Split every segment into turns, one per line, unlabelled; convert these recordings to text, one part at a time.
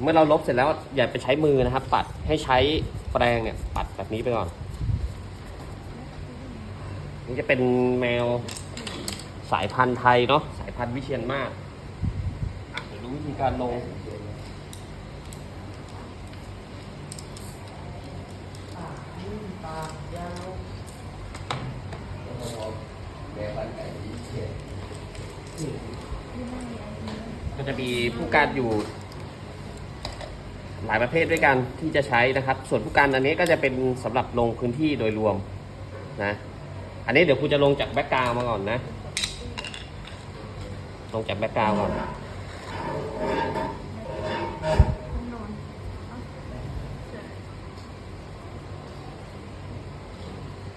เมื่อเราลบเสร็จแล้วอย่าไปใช้มือนะครับ ปัดให้ใช้แปรงเนี่ย ปัดแบบนี้ไปก่อนนี่จะเป็นแมวสายพันธุ์ไทยเนาะสายพันธุ์วิเชียนมากอะเดี๋ยวดูวิธีการลงก็จะมีผู้การอยู่ หลายประเภทด้วยกันที่จะใช้นะครับ ส่วนผู้การอันนี้ก็จะเป็นสำหรับลงพื้นที่โดยรวมนะ อันนี้เดี๋ยวครูจะลงจากแบ็กกราวมาก่อนนะ ลงจากแบ็กกราวก่อน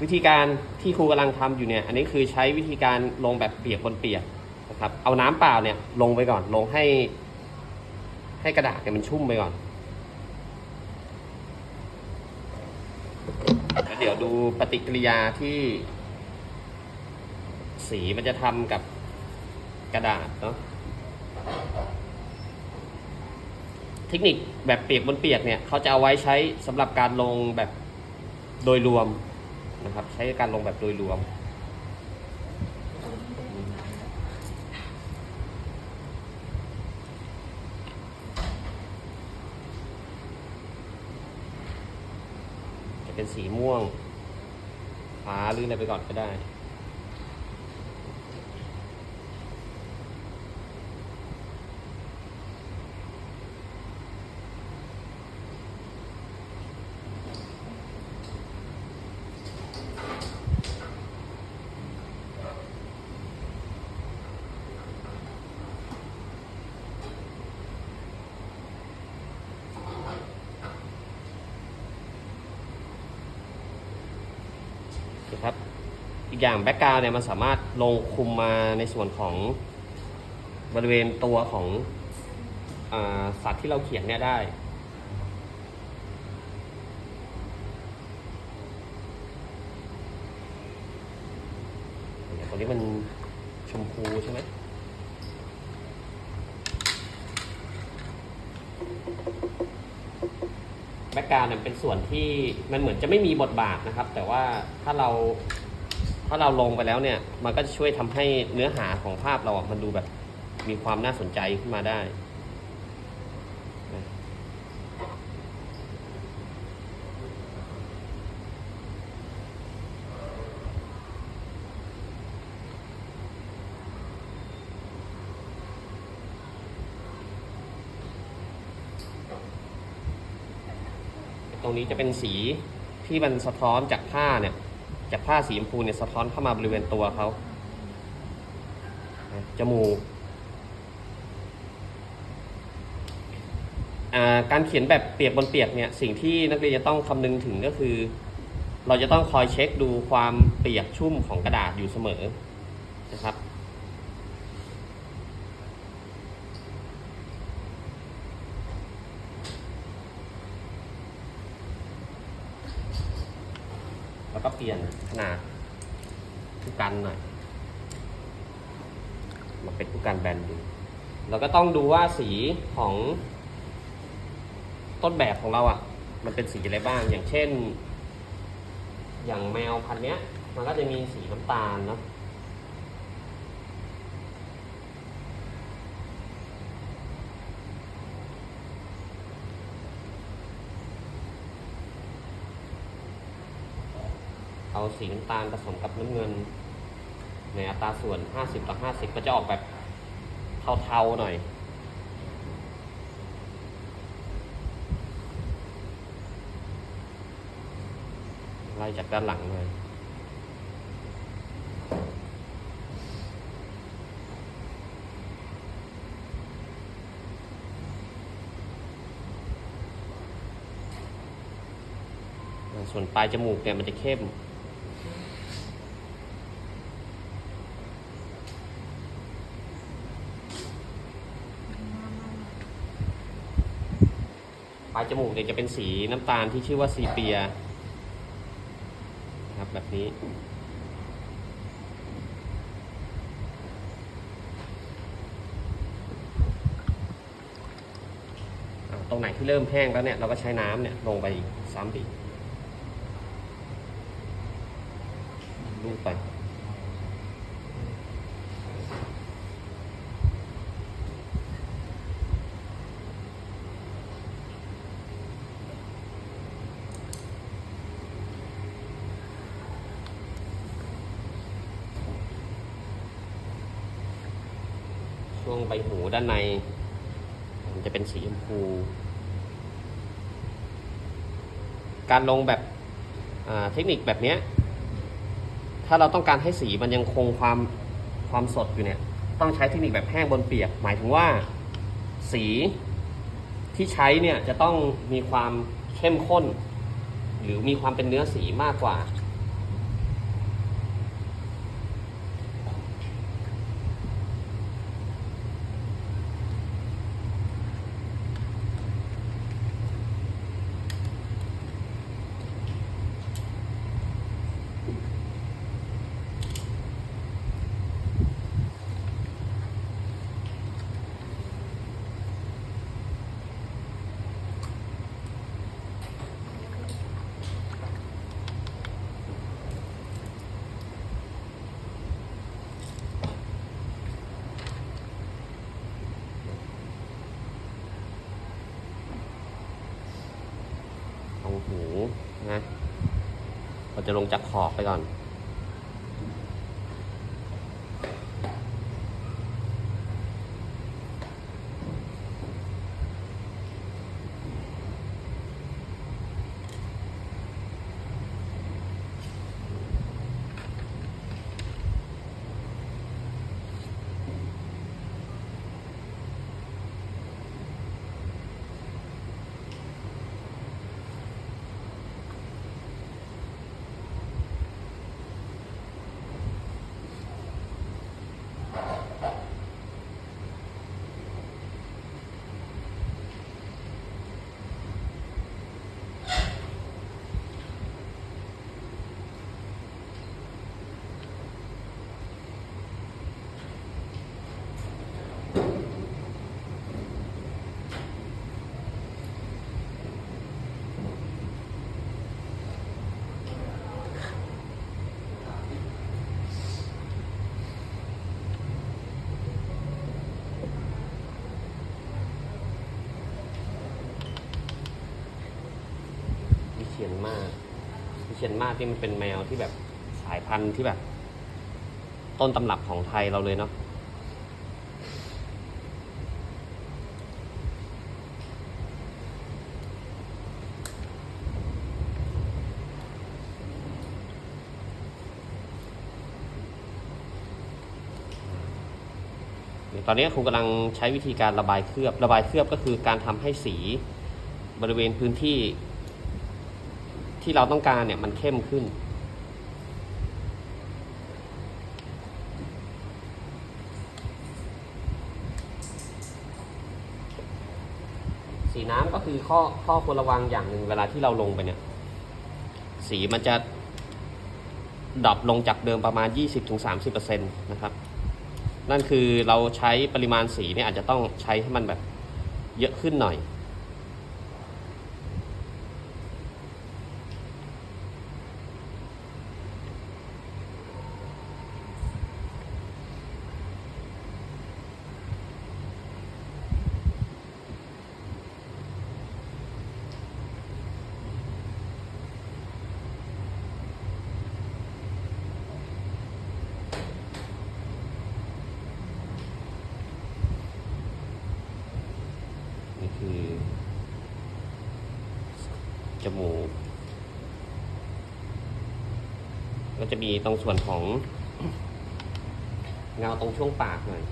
วิธีการที่ครูกำลังทำอยู่เนี่ย อันนี้คือใช้วิธีการลงแบบเปียกบนเปียกนะครับ เอาน้ำเปล่าเนี่ยลงไปก่อน ลงให้ ให้กระดาษเนี่ยมันชุ่มไปก่อน แล้วเดี๋ยวดูปฏิกิริยาที่ สีมันจะทำกับกระดาษเนาะเทคนิคแบบเปียกบนเปียกเนี่ยเขาจะเอาไว้ใช้สำหรับการลงแบบโดยรวมนะครับ ใช้การลงแบบโดยรวม จะเป็น สีม่วง ฟ้าลื่นอะไรไปก่อนก็ได้ นะครับ อย่างแบ็กกราวเนี่ยมันสามารถลงคุมมาในส่วนของบริเวณตัวของอสัตว์ที่เราเขียนเนี่ยได้ ตรงนี้มันชมพูใช่ไหมแบ็กกราวด์เนี่ยเป็นส่วนที่มันเหมือนจะไม่มีบทบาทนะครับ แต่ว่าถ้าเรา ถ้าเราลงไปแล้วเนี่ย มันก็จะช่วยทำให้เนื้อหาของภาพเราอะมันดูแบบมีความน่าสนใจขึ้นมาได้ตรงนี้จะเป็นสีที่มันสะท้อนจากผ้าเนี่ย จากผ้าสีชมพูเนี่ยสะท้อนเข้ามาบริเวณตัวเขาจมูกการเขียนแบบเปียกบนเปียกเนี่ยสิ่งที่นักเรียนจะต้องคำนึงถึงก็คือ เราจะต้องคอยเช็คดูความเปียกชุ่มของกระดาษอยู่เสมอนะครับ แล้วก็เปลี่ยนขนาดผู้กันหน่อยมาเป็นผู้กันแบนดูแล้วก็ต้องดูว่าสีของต้นแบบของเราอะ่ะ มันเป็นสีอะไรบ้าง อย่างเช่น อย่างแมวพันเนี้ย มันก็จะมีสีน้ำตาลเนาะ เอาสีน้ำตาลผสมกับน้ำเงิน ในอัตราส่วน 50 ต่อ 50 ก็จะออกแบบเทาๆหน่อย ไล่จากด้านหลังเลยส่วนปลายจมูกเนี่ยมันจะเข้ม ปลายจมูกเนี่ยจะเป็นสีน้ำตาลที่ชื่อว่าซีเปียนะครับแบบนี้ ตรงไหนที่เริ่มแห้งแล้วเนี่ย เราก็ใช้น้ำเนี่ยลงไปอีกซ้ำอีกลูบไป ช่วงใบหูด้านใน มันจะเป็นสีชมพู การลงแบบเทคนิคแบบนี้ ถ้าเราต้องการให้สีมันยังคงความความสดอยู่เนี่ย ต้องใช้เทคนิคแบบแห้งบนเปียก หมายถึงว่าสีที่ใช้เนี่ยจะต้องมีความเข้มข้น หรือมีความเป็นเนื้อสีมากกว่า ตรงหูนะ เรา จะลงจากขอบไปก่อน วิเชียนมากวิเชียนมาที่มันเป็นแมวที่แบบสายพันธุ์ที่แบบ ต้นตำรับของไทยเราเลยเนาะตอนนี้ครูกำลังใช้วิธีการระบายเคลือบ ระบายเคลือบก็คือการทำให้สีบริเวณพื้นที่ ที่เราต้องการเนี่ยมันเข้มขึ้น สีน้ำก็คือข้อข้อควรระวังอย่างหนึ่งเวลาที่เราลงไปเนี่ย สีมันจะดรอปลงจากเดิมประมาณ 20-30%นะครับ นั่นคือเราใช้ปริมาณสีเนี่ยอาจจะต้องใช้ให้มันแบบเยอะขึ้นหน่อย นี่คือ จมูก ก็จะมีตรงส่วนของเงาตรงช่วงปากหน่อย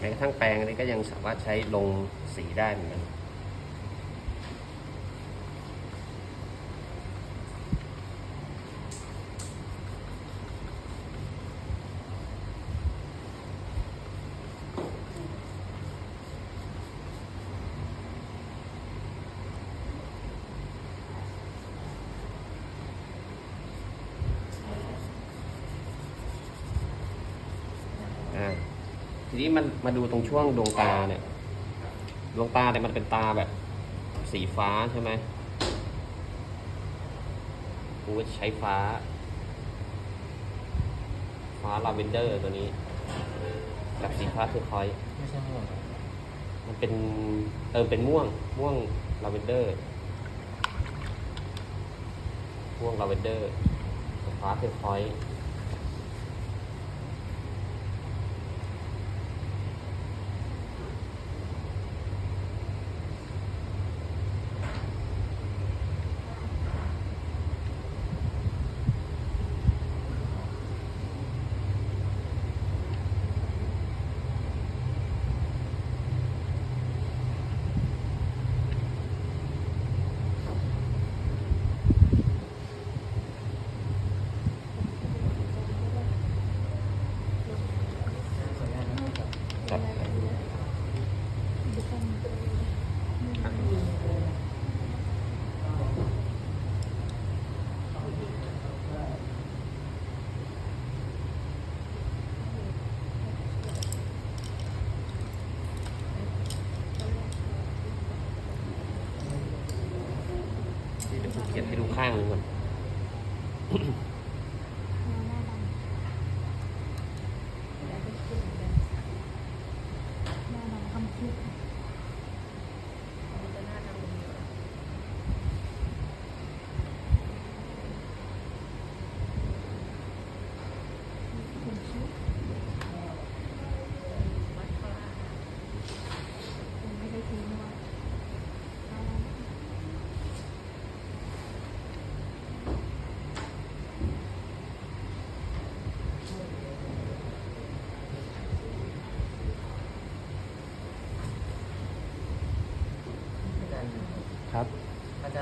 แม้กระทั่งแปรงนี้ก็ยังสามารถใช้ลงสีได้เหมือนกัน อ่าทีนี้ มาดูตรงช่วงดวงตาเนี่ยดวงตาเนี่ยมันเป็นตาแบบ สีฟ้าใช่ไหมกูจะใช้ฟ้า ฟ้าลาเวนเดอร์ตัวนี้แบบสีฟ้าคือคอย
ไม่ใช่ม่วง
มันเป็นเออเป็นม่วง ม่วงลาเวนเดอร์ ม่วงลาเวนเดอร์ฟ้าคือคอย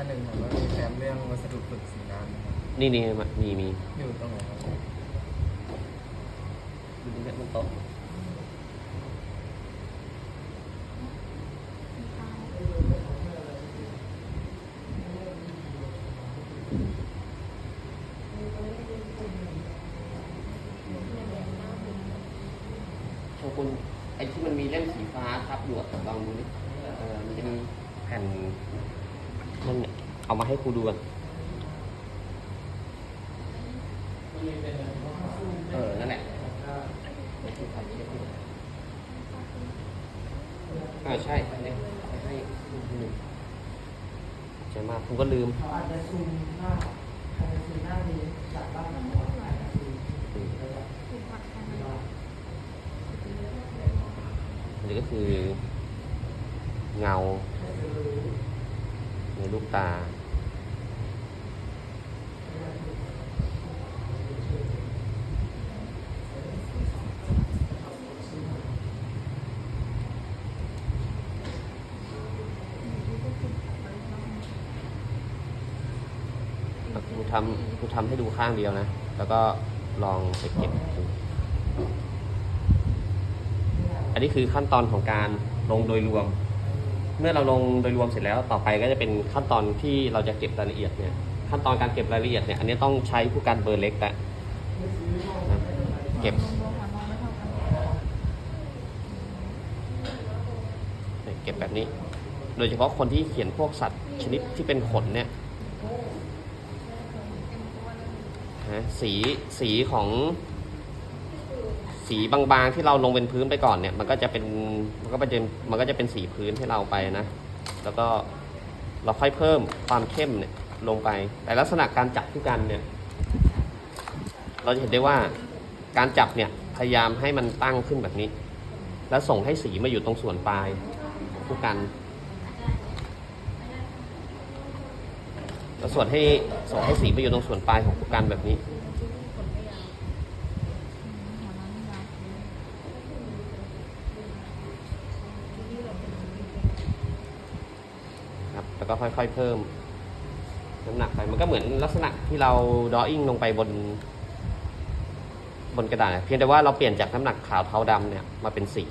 หนึ่ง
ถามว่ามีแฟ้มเรื่องวัสดุฝึกสีน้ำไหมครับ
นี่นี่มีมี
อยู่ตรงไหนครับ
ดูนี่มันโต๊ะโชกุนไอ้ที่มันมีเล่มสีฟ้าทับอยู่อะลองดูดิเออมันจะมีแผ่นนั่นเนี่ย เอามาให้ครูดูกันเออ นั่นแหละอ่าใช่อันนี้ให้ครูดูหนึ่งใช่มากผมก็ลืม
อาจจะซูมหน้าอาจจะซูมหน้านี้จากบ้านของเราอาจจะซูม
อืม
แล้วก็
อันนี้ก็คือเงาในลูกตา ครูทำครู ทำให้ดูข้างเดียวนะ แล้วก็ลองไปเก็บดูอันนี้คือขั้นตอนของการลงโดยรวม เมื่อเราลงโดยรวมเสร็จแล้วต่อไปก็จะเป็นขั้นตอนที่เราจะเก็บรายละเอียดเนี่ย ขั้นตอนการเก็บรายละเอียดเนี่ย อันนี้ต้องใช้ผู้การเบอร์เล็กแต่นะเก็บเก็บแบบนี้ โดยเฉพาะคนที่เขียนพวกสัตว์ชนิดที่เป็นขนเนี่ย นะสีสีของสีบางๆที่เราลงเป็นพื้นไปก่อนเนี่ย มันก็จะเป็นมันก็เป็นมันก็จะเป็นสีพื้นให้เราไปนะ แล้วก็เราค่อยเพิ่มความเข้มเนี่ยลงไป แต่ลักษณะการจับผู้กันเนี่ย เราจะเห็นได้ว่าการจับเนี่ยพยายามให้มันตั้งขึ้นแบบนี้ แล้วส่งให้สีมาอยู่ตรงส่วนปลายของผู้กัน แล้วส่วนให้ส่วนให้สีไปอยู่ตรงส่วนปลายของกันแบบนี้ ครับ แล้วก็ค่อยๆเพิ่มน้ำหนักไป มันก็เหมือนลักษณะที่เราดออิ่งลงไปบน บนกระดาษ เพียงแต่ว่าเราเปลี่ยนจากน้ำหนักขาวเทาดำเนี่ยมาเป็นสี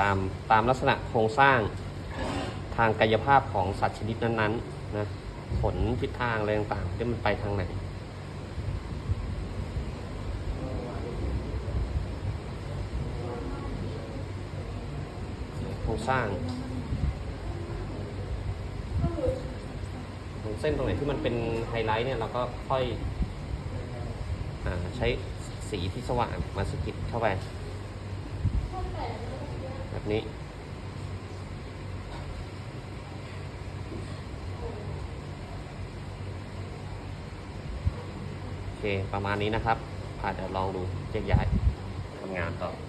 ตามตามลักษณะโครงสร้างทางกายภาพของสัตว์ชนิดนั้นๆนะผลทิศทางอะไรต่างๆที่มันไปทางไหนโครงสร้างตรงเส้นตรงไหนที่มันเป็นไฮไลท์เนี่ยเราก็ค่อยอใช้สีที่สว่างมาสกิดเข้าไป นี้ โอเค ประมาณนี้นะครับอาจจะเดี๋ยวลองดูแยกย้ายทำงานต่อ